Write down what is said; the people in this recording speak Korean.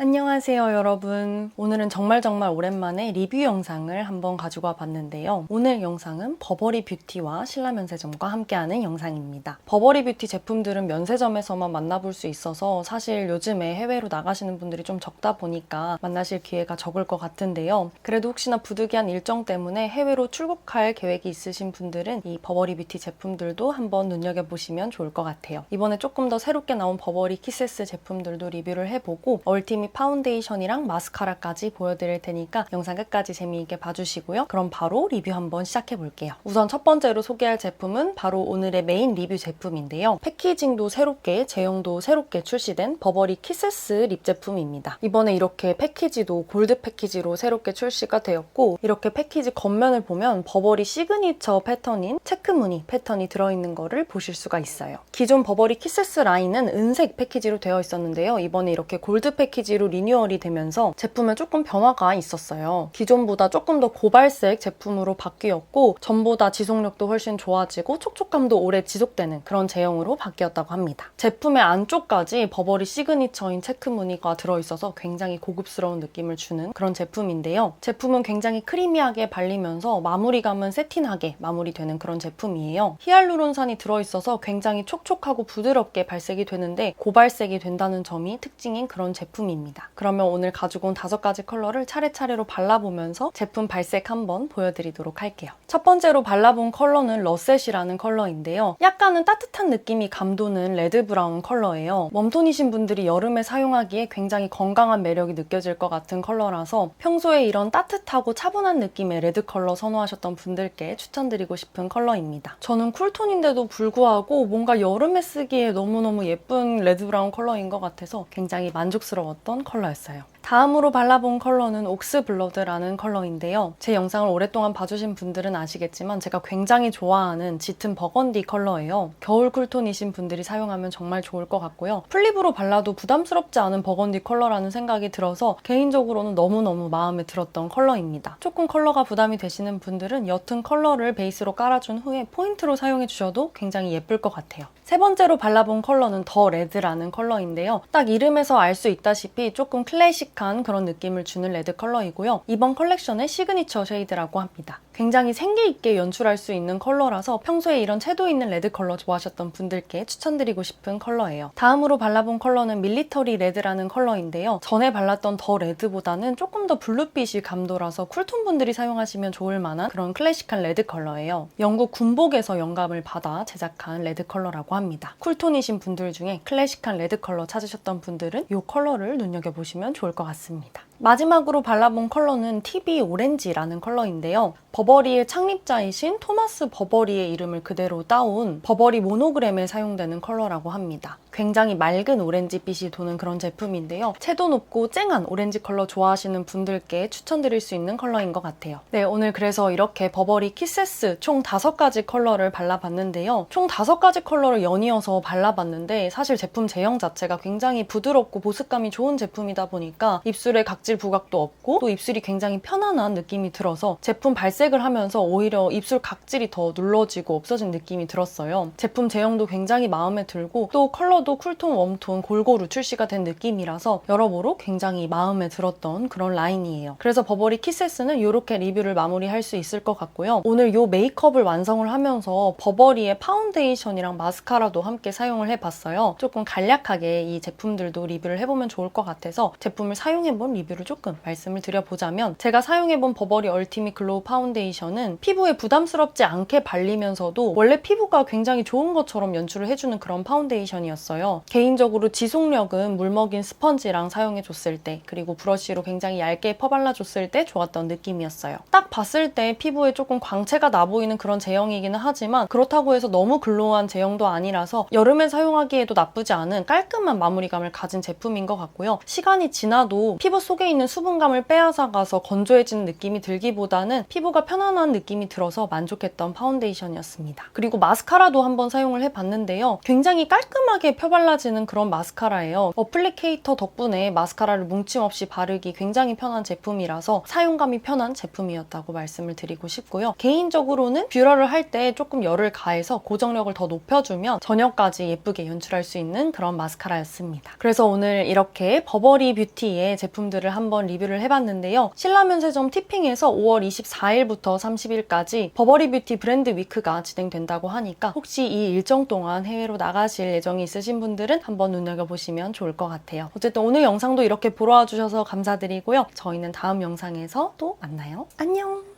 안녕하세요 여러분. 오늘은 정말 정말 오랜만에 리뷰 영상을 한번 가지고 와 봤는데요. 오늘 영상은 버버리 뷰티와 신라 면세점과 함께하는 영상입니다. 버버리 뷰티 제품들은 면세점에서만 만나볼 수 있어서 사실 요즘에 해외로 나가시는 분들이 좀 적다 보니까 만나실 기회가 적을 것 같은데요. 그래도 혹시나 부득이한 일정 때문에 해외로 출국할 계획이 있으신 분들은 이 버버리 뷰티 제품들도 한번 눈여겨보시면 좋을 것 같아요. 이번에 조금 더 새롭게 나온 버버리 키세스 제품들도 리뷰를 해보고 얼티밋 파운데이션이랑 마스카라까지 보여드릴 테니까 영상 끝까지 재미있게 봐주시고요. 그럼 바로 리뷰 한번 시작해 볼게요. 우선 첫 번째로 소개할 제품은 바로 오늘의 메인 리뷰 제품인데요. 패키징도 새롭게, 제형도 새롭게 출시된 버버리 키세스 립 제품입니다. 이번에 이렇게 패키지도 골드 패키지로 새롭게 출시가 되었고 이렇게 패키지 겉면을 보면 버버리 시그니처 패턴인 체크 무늬 패턴이 들어있는 거를 보실 수가 있어요. 기존 버버리 키세스 라인은 은색 패키지로 되어 있었는데요. 이번에 이렇게 골드 패키지로 리뉴얼이 되면서 제품에 조금 변화가 있었어요. 기존보다 조금 더 고발색 제품으로 바뀌었고 전보다 지속력도 훨씬 좋아지고 촉촉감도 오래 지속되는 그런 제형으로 바뀌었다고 합니다. 제품의 안쪽까지 버버리 시그니처인 체크 무늬가 들어있어서 굉장히 고급스러운 느낌을 주는 그런 제품인데요. 제품은 굉장히 크리미하게 발리면서 마무리감은 세틴하게 마무리되는 그런 제품이에요. 히알루론산이 들어있어서 굉장히 촉촉하고 부드럽게 발색이 되는데 고발색이 된다는 점이 특징인 그런 제품입니다. 그러면 오늘 가지고 온 다섯 가지 컬러를 차례차례로 발라보면서 제품 발색 한번 보여드리도록 할게요. 첫 번째로 발라본 컬러는 러셋이라는 컬러인데요. 약간은 따뜻한 느낌이 감도는 레드 브라운 컬러예요. 웜톤이신 분들이 여름에 사용하기에 굉장히 건강한 매력이 느껴질 것 같은 컬러라서 평소에 이런 따뜻하고 차분한 느낌의 레드 컬러 선호하셨던 분들께 추천드리고 싶은 컬러입니다. 저는 쿨톤인데도 불구하고 뭔가 여름에 쓰기에 너무너무 예쁜 레드 브라운 컬러인 것 같아서 굉장히 만족스러웠던 컬러였어요. 다음으로 발라본 컬러는 옥스 블러드라는 컬러인데요. 제 영상을 오랫동안 봐주신 분들은 아시겠지만 제가 굉장히 좋아하는 짙은 버건디 컬러예요. 겨울 쿨톤이신 분들이 사용하면 정말 좋을 것 같고요. 플립으로 발라도 부담스럽지 않은 버건디 컬러라는 생각이 들어서 개인적으로는 너무너무 마음에 들었던 컬러입니다. 조금 컬러가 부담이 되시는 분들은 옅은 컬러를 베이스로 깔아준 후에 포인트로 사용해 주셔도 굉장히 예쁠 것 같아요. 세 번째로 발라본 컬러는 더 레드라는 컬러인데요. 딱 이름에서 알 수 있다시피 조금 클래식 한 그런 느낌을 주는 레드 컬러이고요. 이번 컬렉션의 시그니처 쉐이드라고 합니다. 굉장히 생기 있게 연출할 수 있는 컬러라서 평소에 이런 채도 있는 레드 컬러 좋아하셨던 분들께 추천드리고 싶은 컬러예요. 다음으로 발라본 컬러는 밀리터리 레드라는 컬러인데요. 전에 발랐던 더 레드보다는 조금 더 블루빛이 감도라서 쿨톤 분들이 사용하시면 좋을 만한 그런 클래식한 레드 컬러예요. 영국 군복에서 영감을 받아 제작한 레드 컬러라고 합니다. 쿨톤이신 분들 중에 클래식한 레드 컬러 찾으셨던 분들은 이 컬러를 눈여겨보시면 좋을 것 같 습니다. 마지막으로 발라본 컬러는 TV 오렌지라는 컬러인데요. 버버리의 창립자이신 토마스 버버리의 이름을 그대로 따온 버버리 모노그램에 사용되는 컬러라고 합니다. 굉장히 맑은 오렌지빛이 도는 그런 제품인데요. 채도 높고 쨍한 오렌지 컬러 좋아하시는 분들께 추천드릴 수 있는 컬러인 것 같아요. 네, 오늘 그래서 이렇게 버버리 키세스 총 5가지 컬러를 발라봤는데요. 총 5가지 컬러를 연이어서 발라봤는데 사실 제품 제형 자체가 굉장히 부드럽고 보습감이 좋은 제품이다 보니까 입술에 각질 부각도 없고 또 입술이 굉장히 편안한 느낌이 들어서 제품 발색을 하면서 오히려 입술 각질이 더 눌러지고 없어진 느낌이 들었어요. 제품 제형도 굉장히 마음에 들고 또 컬러도 쿨톤, 웜톤 골고루 출시가 된 느낌이라서 여러모로 굉장히 마음에 들었던 그런 라인이에요. 그래서 버버리 키세스는 이렇게 리뷰를 마무리할 수 있을 것 같고요. 오늘 이 메이크업을 완성을 하면서 버버리의 파운데이션이랑 마스카라도 함께 사용을 해봤어요. 조금 간략하게 이 제품들도 리뷰를 해보면 좋을 것 같아서 제품을 사용해본 리뷰를 조금 말씀을 드려보자면 제가 사용해본 버버리 얼티밋 글로우 파운데이션은 피부에 부담스럽지 않게 발리면서도 원래 피부가 굉장히 좋은 것처럼 연출을 해주는 그런 파운데이션이었어요. 개인적으로 지속력은 물먹인 스펀지랑 사용해줬을 때 그리고 브러쉬로 굉장히 얇게 퍼발라줬을 때 좋았던 느낌이었어요. 딱 봤을 때 피부에 조금 광채가 나 보이는 그런 제형이기는 하지만 그렇다고 해서 너무 글로우한 제형도 아니라서 여름에 사용하기에도 나쁘지 않은 깔끔한 마무리감을 가진 제품인 것 같고요. 시간이 지나도 피부 속에 있는 수분감을 빼앗아가서 건조해지는 느낌이 들기보다는 피부가 편안한 느낌이 들어서 만족했던 파운데이션이었습니다. 그리고 마스카라도 한번 사용을 해봤는데요. 굉장히 깔끔하게 펴 발라지는 그런 마스카라예요. 어플리케이터 덕분에 마스카라를 뭉침 없이 바르기 굉장히 편한 제품이라서 사용감이 편한 제품이었다고 말씀을 드리고 싶고요. 개인적으로는 뷰러를 할 때 조금 열을 가해서 고정력을 더 높여주면 저녁까지 예쁘게 연출할 수 있는 그런 마스카라였습니다. 그래서 오늘 이렇게 버버리 뷰티의 제품들을 한번 리뷰를 해봤는데요. 신라면 세점 티핑에서 5월 24일부터 30일까지 버버리 뷰티 브랜드 위크가 진행된다고 하니까 혹시 이 일정 동안 해외로 나가실 예정이 있으 신 분들은 한번 눈여겨보시면 좋을 것 같아요. 어쨌든 오늘 영상도 이렇게 보러 와주셔서 감사드리고요. 저희는 다음 영상에서 또 만나요. 안녕!